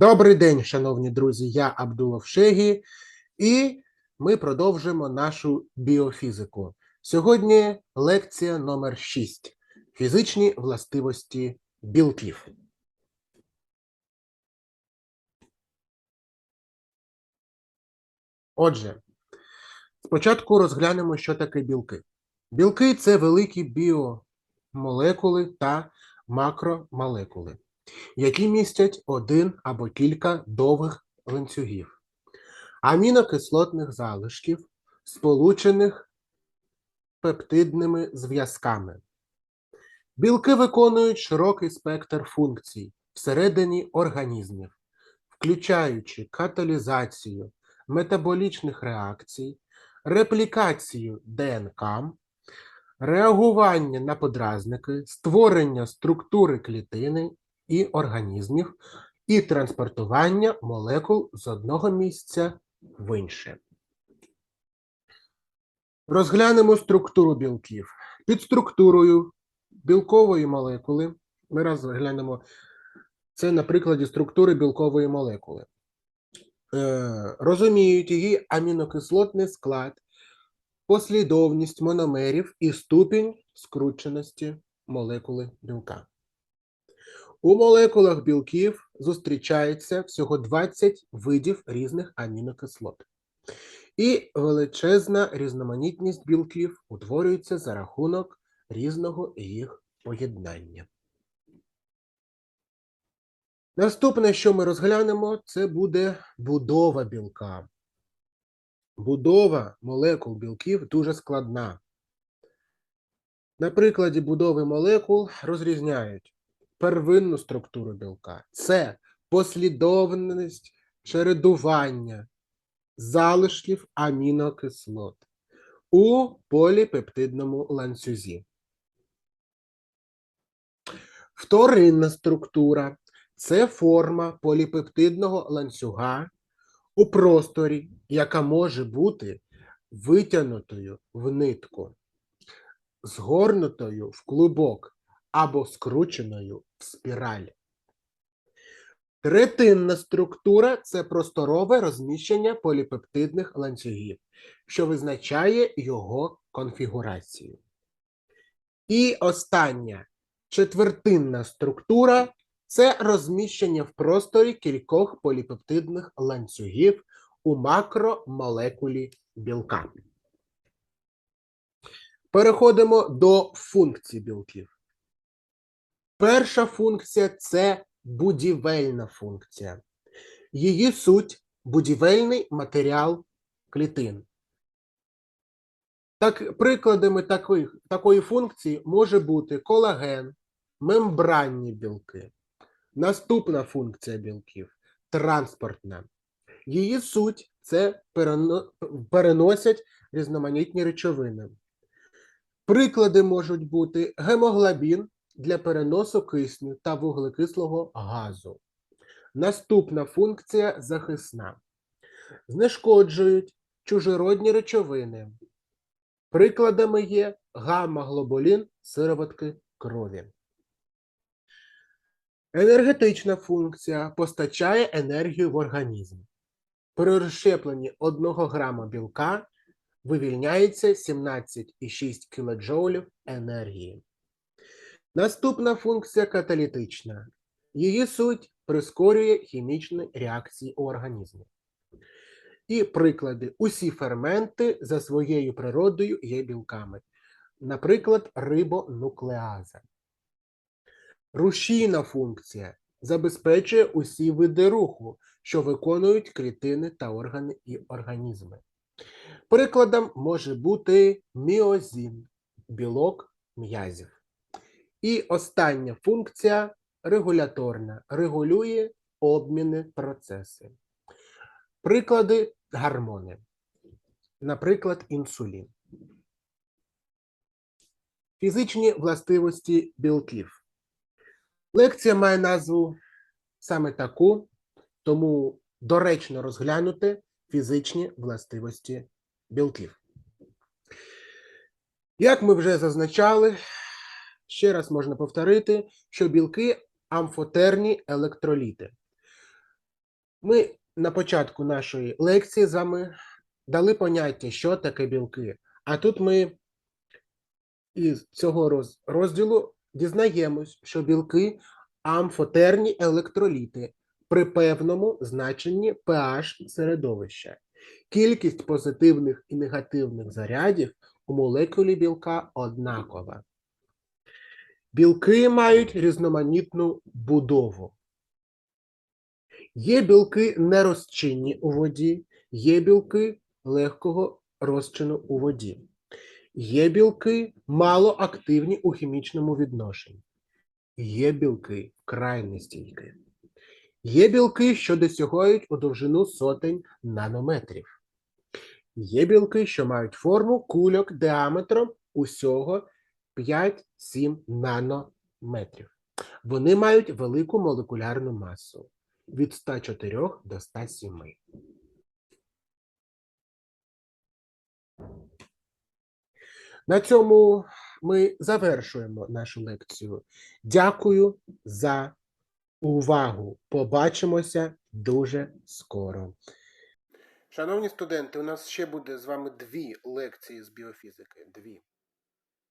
Добрий день, шановні друзі. Я Абдулов Шегі, і ми продовжимо нашу біофізику. Сьогодні лекція номер 6. Фізичні властивості білків. Отже, спочатку розглянемо, що таке білки. Білки це великі біомолекули та макромолекули які містять один або кілька довгих ланцюгів, амінокислотних залишків, сполучених пептидними зв'язками. Білки виконують широкий спектр функцій всередині організмів, включаючи каталізацію метаболічних реакцій, реплікацію ДНК, реагування на подразники, створення структури клітини і організмів, і транспортування молекул з одного місця в інше. Розглянемо структуру білків. Під структурою білкової молекули ми розглянемо це на прикладі структури білкової молекули. Е, розуміють її амінокислотний склад, послідовність мономерів і ступінь скрученості молекули білка. У молекулах білків зустрічається всього 20 видів різних амінокислот. І величезна різноманітність білків утворюється за рахунок різного їх поєднання. Наступне, що ми розглянемо, це буде будова білка. Будова молекул білків дуже складна. На прикладі будови молекул розрізняють первинну структуру білка. Це послідовність чередування залишків амінокислот у поліпептидному ланцюзі. Вторинна структура це форма поліпептидного ланцюга у просторі, яка може бути витягнутою в нитку, згорнутою в клубок або скрученою в спіраль. Третинна структура це просторове розміщення поліпептидних ланцюгів, що визначає його конфігурацію. І остання четвертинна структура це розміщення в просторі кількох поліпептидних ланцюгів у макромолекулі білка. Переходимо до функцій білків. Перша функція це будівельна функція. Її суть будівельний матеріал клітин. Так, Прикладами таких, такої функції може бути колаген, мембранні білки. Наступна функція білків транспортна. Її суть це переносять різноманітні речовини. Приклади можуть бути гемоглобін для переносу кисню та вуглекислого газу. Наступна функція захисна. Знешкоджують чужородні речовини. Прикладами є гамма-глобулін сироватки крові. Енергетична функція постачає енергію в організм. При розщепленні 1 грама білка вивільняється 17,6 кДж енергії. Наступна функція каталітична. Її суть прискорює хімічні реакції у організмі. І приклади: усі ферменти за своєю природою є білками. Наприклад, рибонуклеаза. Рушійна функція забезпечує усі види руху, що виконують клітини та органи і організми. Прикладом може бути міозін, білок м'язів. І остання функція регуляторна, регулює обміни процеси. Приклади гормони. Наприклад, інсулін. Фізичні властивості білків. Лекція має назву саме таку, тому доречно розглянути фізичні властивості білків. Як ми вже зазначали, Ще раз можна повторити, що білки амфотерні електроліти. Ми на початку нашої лекції з вами дали поняття, що таке білки. А тут ми із цього розділу дізнаємось, що білки амфотерні електроліти при певному значенні pH середовища. Кількість позитивних і негативних зарядів у молекулі білка однакова. Білки мають різноманітну будову. Є білки нерозчинні у воді, є білки легкого розчину у воді. Є білки малоактивні у хімічному відношенні. Є білки крайне стійкі. Є білки, що досягають у довжину сотень нанометрів. Є білки, що мають форму кульок діаметром усього 5-7 нанометрів. Вони мають велику молекулярну масу від 104 до 107. На цьому ми завершуємо нашу лекцію. Дякую за увагу. Побачимося дуже скоро. Шановні студенти, у нас ще буде з вами дві лекції з біофізики. Дві.